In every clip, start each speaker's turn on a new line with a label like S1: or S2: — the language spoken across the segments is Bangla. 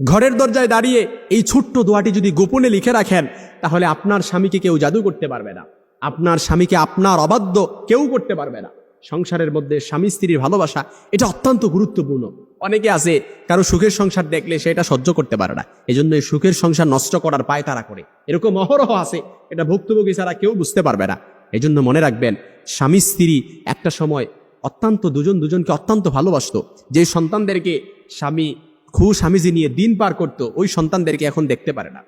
S1: ঘরের দরজায় দাঁড়িয়ে এই ছোট্ট দোয়াটি যদি গোপনে লিখে রাখেন, তাহলে আপনার স্বামীকে কেউ জাদু করতে পারবে না। আপনার স্বামীকে আপনার অবাধ্য কেউ করতে পারবে না। সংসারের মধ্যে স্বামী স্ত্রীর ভালোবাসা, এটা অত্যন্ত গুরুত্বপূর্ণ। অনেকে আছে, কারও সুখের সংসার দেখলে সেটা সহ্য করতে পারে না। এই জন্য সুখের সংসার নষ্ট করার পায় তারা করে। এরকম অহরহ আছে, এটা ভুক্তভোগী ছাড়া কেউ বুঝতে পারবে না। এই জন্য মনে রাখবেন, স্বামী স্ত্রী একটা সময় অত্যন্ত দুজন দুজনকে অত্যন্ত ভালোবাসতো। যে সন্তানদেরকে স্বামী খু স্বামীজি নিয়ে দিন পার করতো, ওই সন্তানদেরকে এখন দেখতে পারে না।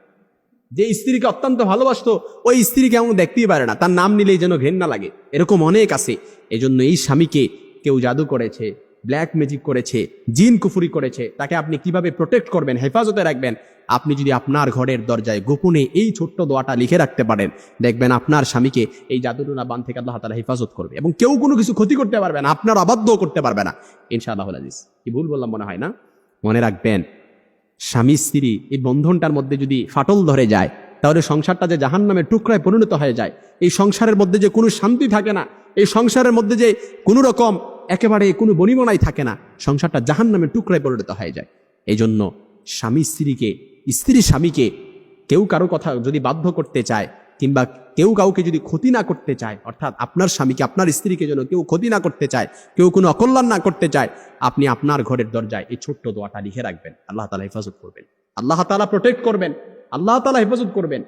S1: যে স্ত্রীকে অত্যন্ত ভালোবাসতো, ওই স্ত্রীকে এমন দেখতেই পারে না। তার নাম নিলেই যেন ঘেন্না লাগে। এরকম অনেক আছে। এজন্য এই স্বামীকে কেউ জাদু করেছে ব্ল্যাক ম্যাজিক করেছে, জিন কুফুরি করেছে, তাকে আপনি কীভাবে প্রোটেক্ট করবেন, হেফাজতে রাখবেন? আপনি যদি আপনার ঘরের দরজায় গোপনে এই ছোট্ট দোয়াটা লিখে রাখতে পারেন, দেখবেন আপনার স্বামীকে এই জাদুটুনা বান থেকে আল্লাহ তালা হেফাজত করবে। এবং কেউ কোনো কিছু ক্ষতি করতে পারবে না, আপনার অবাধ্যও করতে পারবে না। ইনশাআল্লাহ আজিজ। কি ভুল বললাম মনে হয় না? মনে রাখবেন, স্বামী, স্ত্রী এই বন্ধনটার মধ্যে যদি ফাটল ধরে যায়, তাহলে সংসারটা যে জাহান নামে টুকরায় পরিণত হয়ে যায়। এই সংসারের মধ্যে যে কোনো শান্তি থাকে না, এই সংসারের মধ্যে যে কোনো রকম একেবারে কোনো বনিমনাই থাকে না, সংসারটা জাহান নামে টুকরায় পরিণত হয়ে যায়। এই জন্য স্বামী, স্ত্রীকে, স্ত্রী স্বামীকে কেউ কারও কথা যদি বাধ্য করতে চায়, কিংবা কেউ কাউকে যদি ক্ষতি না করতে চায়, অর্থাৎ আপনার স্বামীকে, আপনার স্ত্রীকে যেন কেউ ক্ষতি না করতে চায়, কেউ কোনো অকল্যাণ না করতে চায় আপনি আপনার ঘরের দরজায় এই ছোট্ট দোয়াটা লিখে রাখবেন। আল্লাহ তালা হেফাজত করবেন। আল্লাহ তালা প্রোটেক্ট করবেন। আল্লাহ তালা হেফাজত করবেন।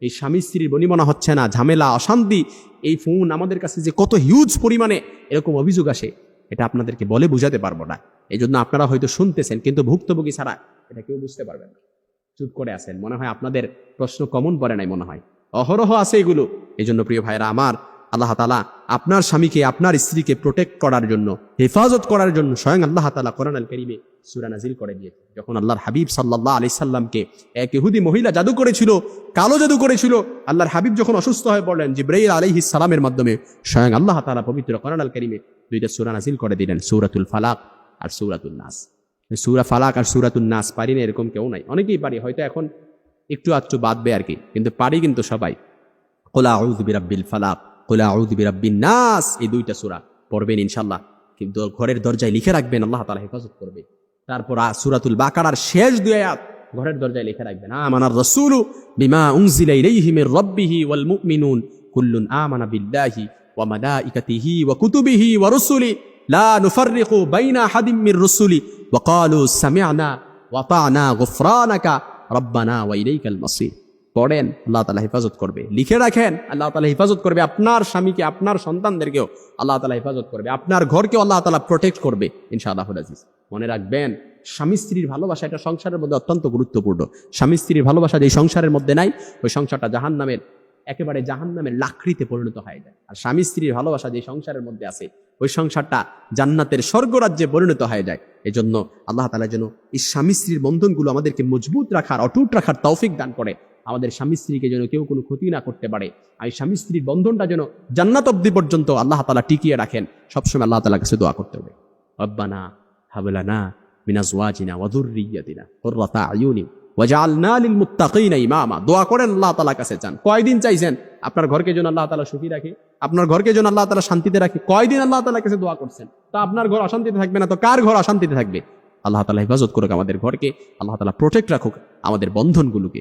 S1: এই স্বামী স্ত্রীর বনিমনা হচ্ছে না, ঝামেলা, অশান্তি। এই ফোন আমাদের কাছে যে কত হিউজ পরিমাণে এরকম অভিযোগ আসে, এটা আপনাদেরকে বলে বুঝাতে পারব না। এই জন্য আপনারা হয়তো শুনতেছেন, কিন্তু ভুক্তভোগী ছাড়া এটা কেউ বুঝতে পারবেন না। চুপ করে আছেন। মনে হয় আপনাদের প্রশ্ন কমন পড়ে নাই মনে হয়। অহরহ আছে এগুলো। এই জন্য প্রিয় ভাইরা আমার আল্লাহ তালা আপনার স্বামীকে, আপনার স্ত্রীকে প্রোটেক্ট করার জন্য, হেফাজত করার জন্য স্বয়ং আল্লাহ তালা কোরআন আল করিমে সুরা নাজিল করে দিয়ে, যখন আল্লাহর হাবিব সাল্লাহ আলি সাল্লামকে এক ইহুদি মহিলা জাদু করেছিল, কালো জাদু করেছিল, আল্লাহর হাবিব যখন অসুস্থ হয়ে পড়লেন, জিব্রাইল আলহি সালামের মাধ্যমে স্বয়ং আল্লাহ তালা পবিত্র কোরআন আল করিমে দুইটা সুরা নাজিল করে দিলেন, সৌরাতুল ফালাক আর সৌরাতুল নাস। সুরা ফালাক আর সুরাতুল নাস পারি না, এরকম কেউ নাই। অনেকেই পারি, হয়তো এখন একটু আধটু বাদবে আর কি, কিন্তু পারি কিন্তু সবাই। কোলা আউদ বিরাব্বিল ফালাক। কোলা আউদ বিরাব্বিন নাস, এই দুইটা সুরা পড়বেন ইনশাল্লাহ কিন্তু ঘরের দরজায় লিখে রাখবেন, আল্লাহ তালা হেফাজত করবে। তারপর সুরাতুল বাকারার শেষ দুই আয়াত ঘরের দরজায় লিখে রাখবেন, আমানার রাসূলু বিমা উনজিলা ইলাইহি মির রাব্বিহি ওয়াল মুমিনুন কুল্লুন আমানা বিল্লাহি ওয়া মালাইকাতিহি ওয়া কুতুবিহি ওয়া রুসুলি লা নুফাররিকু বাইনা আহাদিম মির রুসুলি ওয়া ক্বালু সামি'না ওয়া আতা'না গুফরানাকা, রব্বানা ওয়া ইলাইকাল মাসির। পড়েন, আল্লাহ তালা হেফাজত করবে। লিখে রাখেন, আল্লাহ তালা হেফাজত করবে আপনার স্বামীকে, আপনার সন্তানদেরকেও আল্লাহ তালা হেফাজত করবে। আপনার ঘরকেও আল্লাহ তালা প্রোটেক্ট করবে, ইনশাআল্লাহ আজিজ। মনে রাখবেন, স্বামী স্ত্রীর ভালোবাসা এটা সংসারের মধ্যে অত্যন্ত গুরুত্বপূর্ণ। স্বামী স্ত্রীর ভালোবাসা যে সংসারের মধ্যে নাই, ওই সংসারটা জাহান নামের একেবারে জাহান নামের লাকড়িতে পরিণত হয়ে যায়। আর স্বামী স্ত্রীর ভালোবাসা যে সংসারের মধ্যে আছে, ওই সংসারটা জান্নাতের স্বর্গরাজ্যে পরিণত হয়ে যায়। এজন্য আল্লাহ তালা যেন এই স্বামী স্ত্রীর বন্ধনগুলো আমাদেরকে মজবুত রাখার, অটুট রাখার তৌফিক দান করে। আমাদের স্বামী স্ত্রীকে যেন কেউ কোনো ক্ষতি না করতে পারে। আর স্বামী স্ত্রীর বন্ধনটা যেন জান্নাত অব্দি পর্যন্ত আল্লাহ তালা টিকিয়ে রাখেন, সবসময় আল্লাহ তালা কাছে দোয়া করতে হবে। রব্বানা হাবলানা মিন আজওয়াজিনা ওয়া যুররিয়াতিনা কুররাতা আয়ুনি ওয়াজআলনা লিল মুত্তাকিনা ইমামা। দোয়া করেন আল্লাহ তাআলা কাছে চান কয়দিন চাইছেন আপনার ঘরকে যেন আল্লাহ তাআলা সুখী রাখে? আপনার ঘরকে যেন আল্লাহ তাআলা শান্তিতে রাখে? কয়দিন আল্লাহ তাআলা কাছে দোয়া করছেন? তা আপনার ঘর অশান্তিতে থাকবে না তো কার ঘর অশান্তিতে থাকবে? আল্লাহ তাআলা হেফাজত করুক আমাদের ঘরকে, আল্লাহ তাআলা প্রোটেক্ট রাখুক আমাদের বন্ধনগুলোকে।